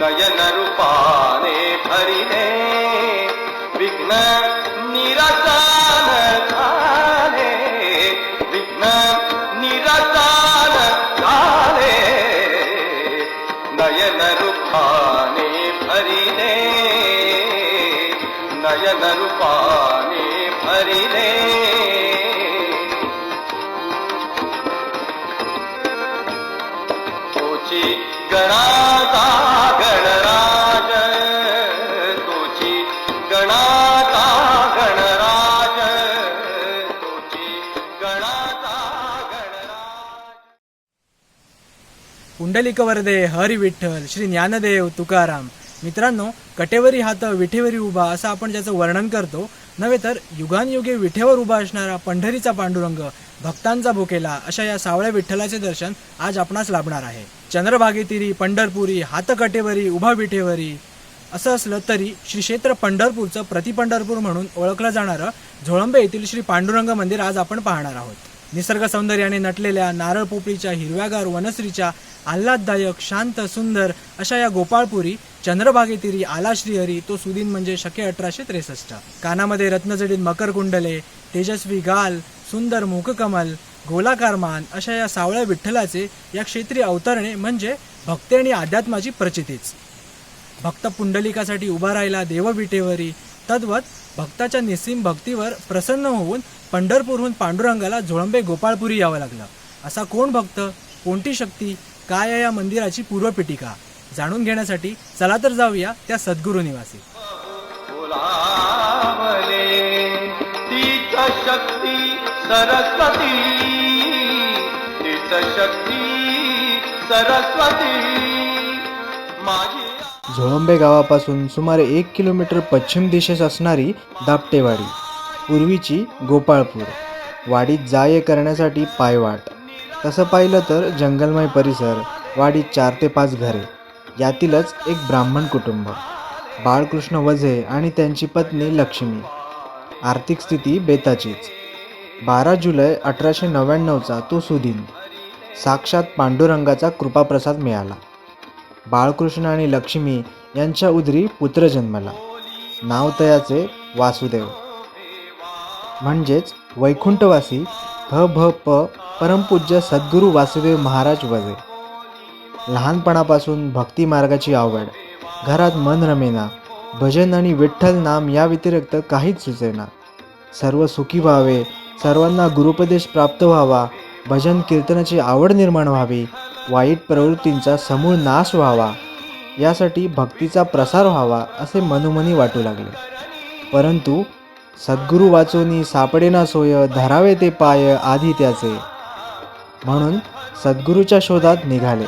नयन रूपाने भरिले विघ्न निरसन झाले विघ्न निरसन झाले नयन रूपाने भरिले नयन रूपाने भरिले गणाता पुंडलिक वरदे हरी विठ्ठल श्री ज्ञानदेव तुकाराम. मित्रांनो कटेवरी हात विठेवरी उभा असं आपण ज्याचं वर्णन करतो नव्हे तर युगानयुगे विठेवर उभा असणारा पंढरीचा पांडुरंग भक्तांचा भुकेला अशा या सावळ्या विठ्ठलाचे दर्शन आज आपणास लाभणार आहे. चंद्रभागेतिरी पंढरपुरी हात कटेवरी उभा विठेवरी असं असलं तरी श्री क्षेत्र पंढरपूरचं प्रति पंढरपूर म्हणून ओळखलं जाणारं झोळंबे येथील श्री पांडुरंग मंदिर आज आपण पाहणार आहोत. निसर्ग सौंदर्याने नटलेल्या नारळ पोपळीच्या हिरव्यागार वनश्रीच्या आल्हाददायक शांत सुंदर अशा या गोपाळपुरी चंद्रभागेतिरी आला श्रीहरी तो सुदिन म्हणजे शके अठराशे त्रेसष्ट. कानामध्ये रत्नजडीत मकर कुंडले तेजस्वी गाल सुंदर मुखकमल गोलाकार मान अशा या सावळ्या विठ्ठलाचे या क्षेत्री अवतरणे म्हणजे भक्ती आणि अध्यात्माची प्रचितीच. भक्त पुंडलिकासाठी उभा राहिला देवविटेवरी तद्वत भक्ताच्या निस्सीम भक्तीवर प्रसन्न होऊन पंढरपूरहून पांडुरंगाला झोळंबे गोपाळपुरी यावं लागलं. असा कोण भक्त? कोणती शक्ती? काय आहे या मंदिराची पूर्वपीठिका जाणून घेण्यासाठी चला तर जाऊया त्या सद्गुरू निवासी. शक्ती सरस्वती तीच शक्ती सरस्वती. माझी झोळंबे गावापासून सुमारे एक किलोमीटर पश्चिम दिशेस असणारी दापटेवाडी पूर्वीची गोपाळपूर. वाडीत जा ये करण्यासाठी पायवाट. तसं पाहिलं तर जंगलमय परिसर वाडीत चार ते पाच घरे यातीलच एक ब्राह्मण कुटुंब. बाळकृष्ण वझे आणि त्यांची पत्नी लक्ष्मी. आर्थिक स्थिती बेताचीच. बारा जुलै अठराशे नव्याण्णवचा तो सुदिन. साक्षात पांडुरंगाचा कृपाप्रसाद मिळाला. बाळकृष्ण आणि लक्ष्मी यांच्या उदरी पुत्र जन्मला. नाव तयाचे वासुदेव. म्हणजेच वैकुंठवासी भ भ प परमपूज्य सद्गुरू वासुदेव महाराज वजे. लहानपणापासून भक्ती मार्गाची आवड. घरात मन रमेना. भजन आणि विठ्ठल नाम या व्यतिरिक्त काहीच सुचेना. सर्व सुखी व्हावे सर्वांना गुरुपदेश प्राप्त व्हावा भजन कीर्तनाची आवड निर्माण व्हावी वाईट प्रवृत्तींचा समूळ नाश व्हावा यासाठी भक्तीचा प्रसार व्हावा असे मनोमनी वाटू लागले. परंतु सद्गुरू वाचोनी सापडेना सोय धरावे ते पाय आधी त्याचे. म्हणून सद्गुरूच्या शोधात निघाले.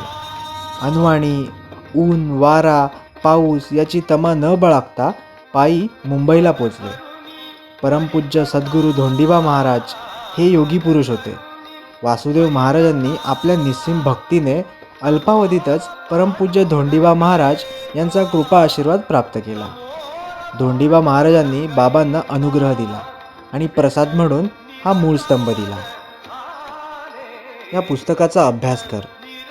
अनवाणी ऊन वारा पाऊस याची तमा न बळागता पायी मुंबईला पोचले. परमपूज्य सद्गुरू धोंडीबा महाराज हे योगी पुरुष होते. वासुदेव महाराजांनी आपल्या निस्सीम भक्तीने अल्पावधीतच परमपूज्य धोंडीबा महाराज यांचा कृपा आशीर्वाद प्राप्त केला. धोंडीबा महाराजांनी बाबांना अनुग्रह दिला आणि प्रसाद म्हणून हा मूळ स्तंभ दिला. या पुस्तकाचा अभ्यास कर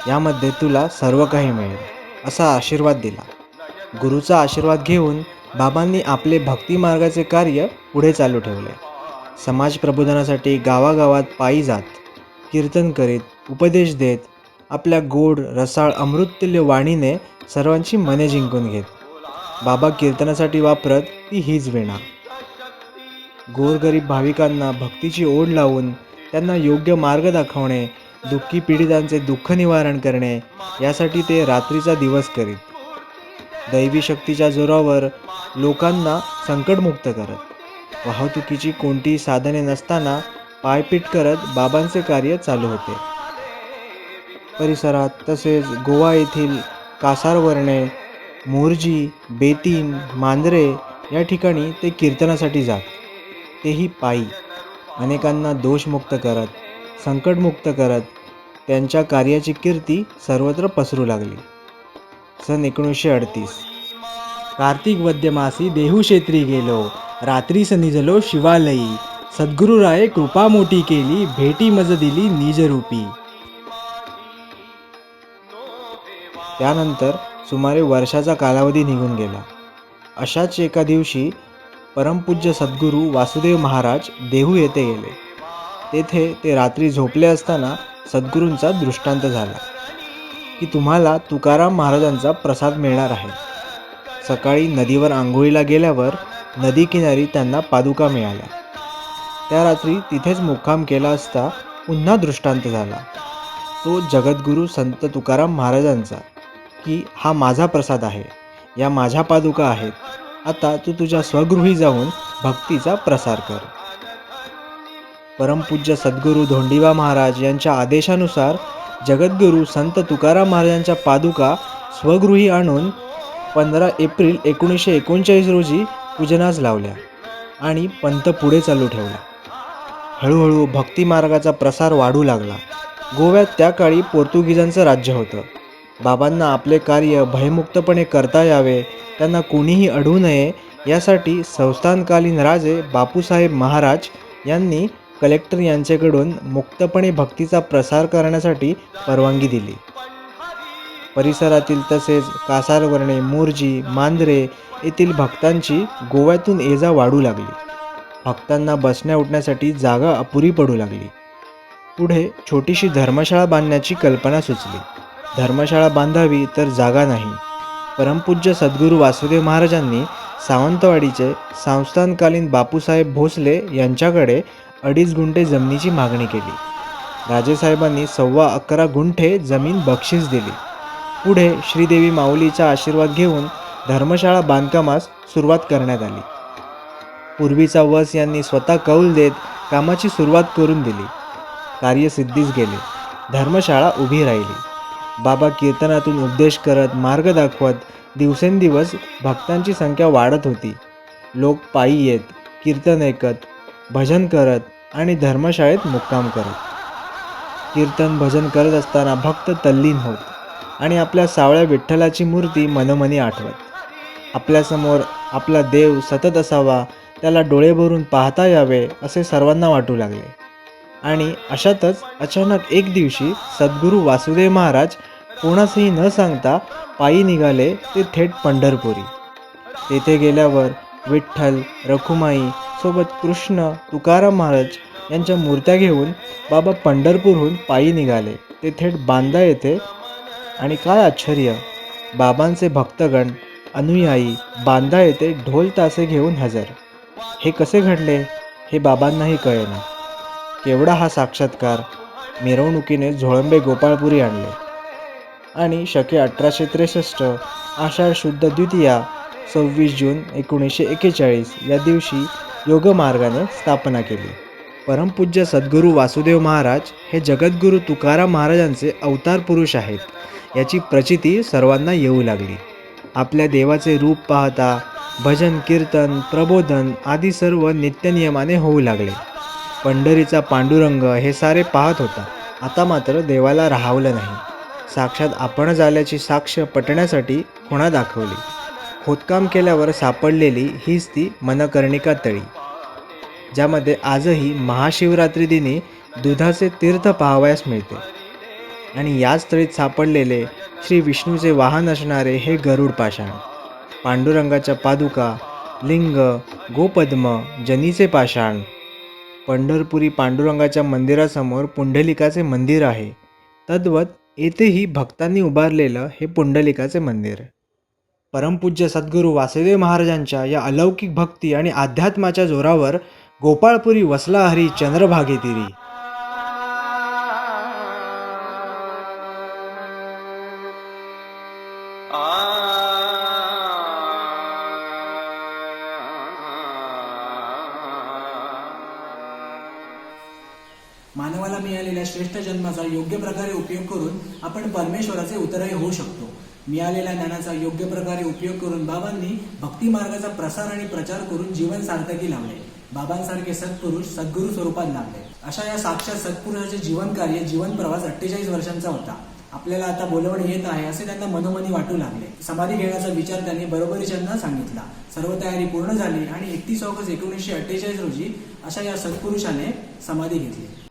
यामध्ये तुला सर्व काही मिळेल असा आशीर्वाद दिला. गुरुचा आशीर्वाद घेऊन बाबांनी आपले भक्ती मार्गाचे कार्य पुढे चालू ठेवले. समाज प्रबोधनासाठी गावागावात पायी जात कीर्तन करीत उपदेश देत आपल्या गोड रसाळ अमृततुल्य वाणीने सर्वांची मने जिंकून घेत. बाबा कीर्तनासाठी वापरत ती हीच वेणा. गोरगरीब भाविकांना भक्तीची ओढ लावून त्यांना योग्य मार्ग दाखवणे दुःखी पीडितांचे दुःख निवारण करणे यासाठी ते रात्रीचा दिवस करीत. दैवी शक्तीच्या जोरावर लोकांना संकटमुक्त करत. वाहतुकीची कोणतीही साधने नसताना पायपीट करत बाबांचे कार्य चालू होते. परिसरात तसेच गोवा येथील कासारवर्णे मोरजी बेतीन मांजरे या ठिकाणी ते कीर्तनासाठी जात. तेही पायी. अनेकांना दोषमुक्त करत संकटमुक्त करत त्यांच्या कार्याची कीर्ती सर्वत्र पसरू लागली. सन एकोणीसशे अडतीस. कार्तिक वद्यमासी देहू क्षेत्री गेलो रात्रीस झालो शिवालयी. सद्गुरुराये कृपा मोठी केली भेटी मज दिली निजरूपी. त्यानंतर सुमारे वर्षाचा कालावधी निघून गेला. अशाच एका दिवशी परमपूज्य सद्गुरू वासुदेव महाराज देहू येथे गेले. तेथे ते रात्री झोपले असताना सद्गुरूंचा दृष्टांत झाला की तुम्हाला तुकाराम महाराजांचा प्रसाद मिळणार आहे. सकाळी नदीवर आंघोळीला गेल्यावर नदीकिनारी त्यांना पादुका मिळाल्या. त्या रात्री तिथेच मुक्काम केला असता पुन्हा दृष्टांत झाला. तो जगद्गुरू संत तुकाराम महाराजांचा की हा माझा प्रसाद आहे या माझ्या पादुका आहेत आता तू तुझ्या स्वगृही जाऊन भक्तीचा प्रसार कर. परमपूज्य सद्गुरू धोंडीबा महाराज यांच्या आदेशानुसार जगद्गुरू संत तुकाराम महाराजांच्या पादुका स्वगृही आणून पंधरा एप्रिल एकोणीसशे एकोणचाळीस रोजी पूजनास लावल्या आणि पंत पुढे चालू ठेवला. हळूहळू भक्ती मार्गाचा प्रसार वाढू लागला. गोव्यात त्या काळी पोर्तुगीजांचं राज्य होतं. बाबांना आपले कार्य भयमुक्तपणे करता यावे त्यांना कोणीही अडवू नये यासाठी संस्थानकालीन राजे बापूसाहेब महाराज यांनी कलेक्टर यांच्याकडून मुक्तपणे भक्तीचा प्रसार करण्यासाठी परवानगी दिली. परिसरातील तसेच कासारवर्णे मोरजी मांजरे येथील भक्तांची गोव्यातून ये जा वाढू लागली. भक्तांना बसण्या उठण्यासाठी जागा अपुरी पडू लागली. पुढे छोटीशी धर्मशाळा बांधण्याची कल्पना सुचली. धर्मशाळा बांधावी तर जागा नाही. परमपूज्य सद्गुरू वासुदेव महाराजांनी सावंतवाडीचे संस्थानकालीन बापूसाहेब भोसले यांच्याकडे अडीच गुंठे जमिनीची मागणी केली. राजेसाहेबांनी सव्वा अकरा गुंठे जमीन बक्षीस दिली. पुढे श्रीदेवी माऊलीचा आशीर्वाद घेऊन धर्मशाळा बांधकामास सुरुवात करण्यात आली. पूर्वीचा वस यांनी स्वतः कौल देत कामाची सुरुवात करून दिली. कार्य सिद्धीस गेले. धर्मशाळा उभी राहिली. बाबा कीर्तनातून उपदेश करत मार्ग दाखवत दिवसेंदिवस भक्तांची संख्या वाढत होती. लोक पायी येत कीर्तन ऐकत भजन करत आणि धर्मशाळेत मुक्काम करत. कीर्तन भजन करत असताना भक्त तल्लीन होत आणि आपल्या सावळ्या विठ्ठलाची मूर्ती मनोमनी आठवत. आपल्यासमोर आपला देव सतत असावा त्याला डोळे भरून पाहता यावे असे सर्वांना वाटू लागले. आणि अशातच अचानक एक दिवशी सद्गुरू वासुदेव महाराज कोणासही न सांगता पायी निघाले ते थेट पंढरपुरी. तेथे गेल्यावर विठ्ठल रखुमाई सोबत कृष्ण तुकाराम महाराज यांच्या मूर्त्या घेऊन बाबा पंढरपूरहून पायी निघाले. ते थेट बांदा येथे. आणि काय आश्चर्य! बाबांचे भक्तगण अनुयायी बांदा येथे ढोल तासे घेऊन हजर. हे कसे घडले हे बाबांनाही कळेना. केवढा हा साक्षात्कार मिरवणुकीने झोळंबे गोपाळपुरी आणले. आणि शके अठराशे त्रेसष्ट आषाढ शुद्ध द्वितीया सव्वीस जून एकोणीसशे एक्केचाळीस या दिवशी योगमार्गाने स्थापना केली. परमपूज्य सद्गुरू वासुदेव महाराज हे जगद्गुरू तुकाराम महाराजांचे अवतार पुरुष आहेत. याची प्रचिती सर्वांना येऊ लागली. आपल्या देवाचे रूप पाहता भजन कीर्तन प्रबोधन आदी सर्व नित्यनियमाने होऊ लागले. पंढरीचा पांडुरंग हे सारे पाहत होता. आता मात्र देवाला राहावलं नाही. साक्षात आपणच आल्याची साक्ष पटण्यासाठी खुणा दाखवली. खोदकाम केल्यावर सापडलेली हीच ती मनकर्णिका तळी. ज्यामध्ये आजही महाशिवरात्री दिनी दुधाचे तीर्थ पाहावयास मिळते. आणि याच तळीत सापडलेले श्री विष्णूचे वाहन असणारे हे गरुड पाषाण पांडुरंगाच्या पादुका लिंग गोपद्म जनीचे पाषाण पंढरपुरी पांडुरंगाच्या मंदिरासमोर पुंडलिकाचे मंदिर आहे. तद्वत येथेही भक्तांनी उभारलेलं हे पुंडलिकाचे मंदिर. परमपूज्य सद्गुरू वासुदेव महाराजांच्या या अलौकिक भक्ती आणि अध्यात्माच्या जोरावर गोपाळपुरी वसला हरी चंद्रभागेतिरी मानवाला मिळालेल्या श्रेष्ठ जन्माचा योग्य प्रकारे उपयोग करून आपण परमेश्वराचे उतरही होऊ शकतो. मिळालेल्या ज्ञानाचा योग्य प्रकारे उपयोग करून बाबांनी भक्ती मार्गाचा प्रसार आणि प्रचार करून जीवन सार्थकी लावले. बाबांसारखे सत्पुरुष सद्गुरू स्वरूपात लाभले अशा या साक्षात सत्पुरुषाचे जीवन कार्य जीवन प्रवास अठ्ठेचाळीस वर्षांचा होता. आपल्याला आता बोलवणे येत आहे असे त्यांना मनोमनी वाटू लागले. समाधी घेण्याचा विचार त्यांनी बरोबरीच्यांना सांगितला. सर्व तयारी पूर्ण झाली आणि एकतीस ऑगस्ट एकोणीसशे अठ्ठेचाळीस रोजी अशा या सत्पुरुषाने समाधी घेतली.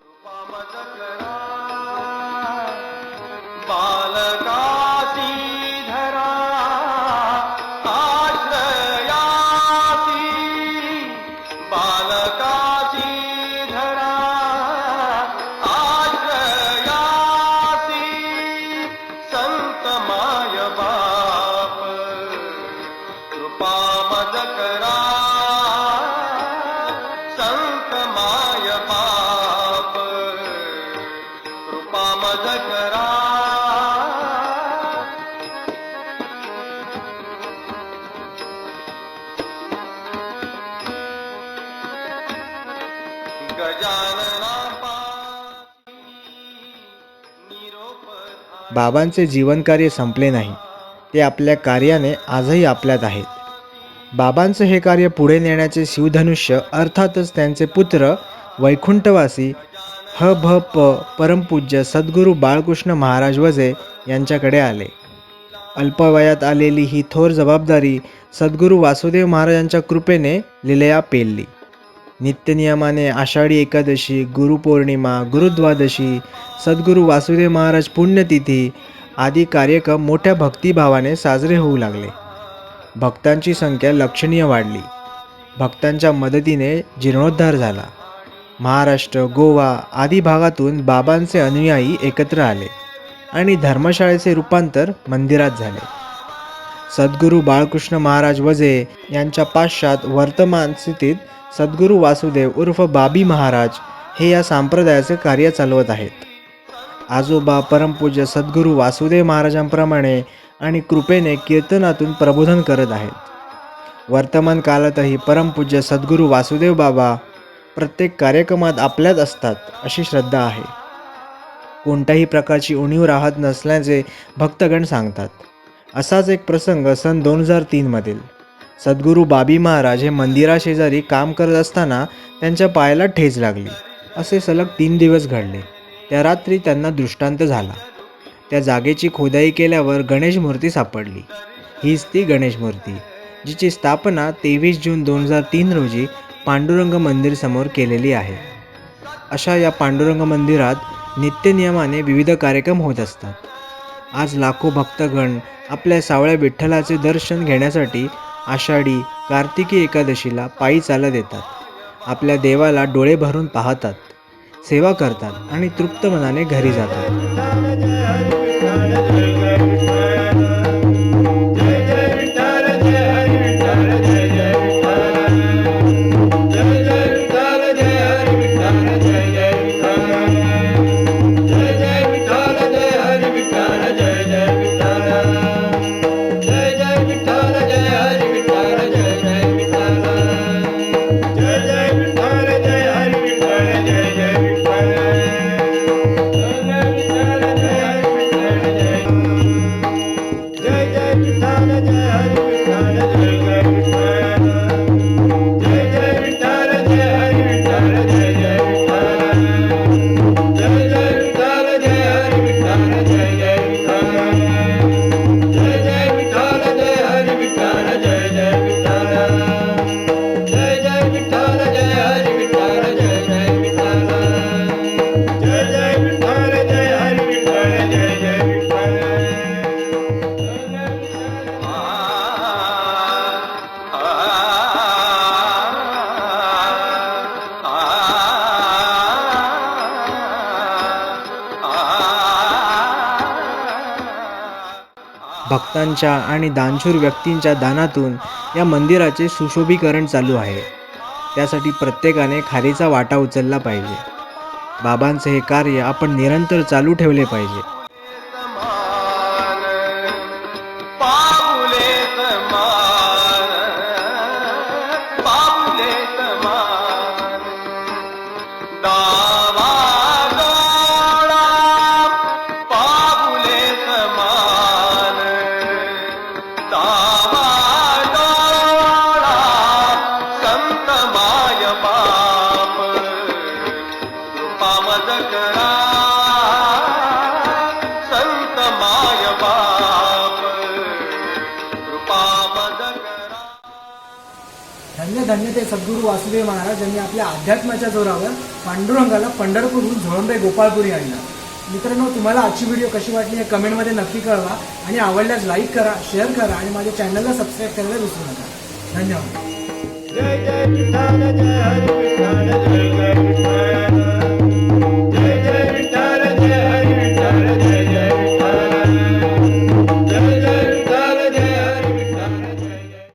अनंत माय पाप. कृपा मज करा. बाबांचे जीवनकार्य संपले नाही. ते आपल्या कार्याने आजही आपल्यात आहेत. बाबांचं हे कार्य पुढे नेण्याचे शिवधनुष्य अर्थातच त्यांचे पुत्र वैकुंठवासी ह भ प परमपूज्य सद्गुरू बाळकृष्ण महाराज वजे यांच्याकडे आले. अल्पवयात आलेली ही थोर जबाबदारी सद्गुरू वासुदेव महाराजांच्या कृपेने लिलया पेलली. नित्यनियमाने आषाढी एकादशी गुरुपौर्णिमा गुरुद्वादशी सद्गुरू वासुदेव महाराज पुण्यतिथी आदी कार्यक्रम मोठ्या भक्तिभावाने साजरे होऊ लागले. भक्तांची संख्या लक्षणीय वाढली. भक्तांच्या मदतीने जीर्णोद्धार झाला. महाराष्ट्र गोवा आदी भागातून बाबांचे अनुयायी एकत्र आले आणि धर्मशाळेचे रूपांतर मंदिरात झाले. सद्गुरू बाळकृष्ण महाराज वजे यांच्या पाश्चात वर्तमान स्थितीत सद्गुरू वासुदेव उर्फ बाबी महाराज हे या संप्रदायाचे कार्य चालवत आहेत. आजोबा परमपूज्य सद्गुरू वासुदेव महाराजांप्रमाणे आणि कृपेने कीर्तनातून प्रबोधन करत आहेत. वर्तमान काळातही परमपूज्य सद्गुरू वासुदेव बाबा प्रत्येक कार्यक्रमात आपल्यात असतात अशी श्रद्धा आहे. कोणत्याही प्रकारची उणीव राहत नसल्याचे भक्तगण सांगतात. असाच एक प्रसंग सन दोन हजार तीनमधील सद्गुरू बाबी महाराज हे मंदिराशेजारी काम करत असताना त्यांच्या पायाला ठेच लागली. असे सलग तीन दिवस घडले. त्या रात्री त्यांना दृष्टांत झाला. त्या जागेची खोदाई केल्यावर गणेश मूर्ती सापडली. हीच ती गणेश मूर्ती जिची स्थापना तेवीस जून दोन हजार तीन रोजी पांडुरंग मंदिर समोर केलेली आहे. अशा या पांडुरंग मंदिरात नित्यनियमाने विविध कार्यक्रम होत असतात. आज लाखो भक्तगण आपल्या सावळ्या विठ्ठलाचे दर्शन घेण्यासाठी आषाढी कार्तिकी एकादशीला पायी चालत येतात. आपल्या देवाला डोळे भरून पाहतात. सेवा करतात आणि तृप्त मनाने घरी जातात. भक्तांच्या आणि दानशूर व्यक्तींच्या दानातून या मंदिराचे सुशोभीकरण चालू आहे. त्यासाठी प्रत्येकाने खारीचा वाटा उचलला पाहिजे. बाबांचे हे कार्य आपण निरंतर चालू ठेवले पाहिजे. धन्य धन्य ते सद्गुरू वासुदेव महाराज यांनी आपल्या अध्यात्माच्या जोरावर पांडुरंगाला पंढरपूरहून झोळंबे गोपाळपुरी आणलं. मित्रांनो तुम्हाला आजची व्हिडिओ कशी वाटली हे कमेंटमध्ये नक्की कळवा आणि आवडल्यास लाईक करा शेअर करा आणि माझ्या चॅनलला सबस्क्राईब करायला विसरू नका. धन्यवाद.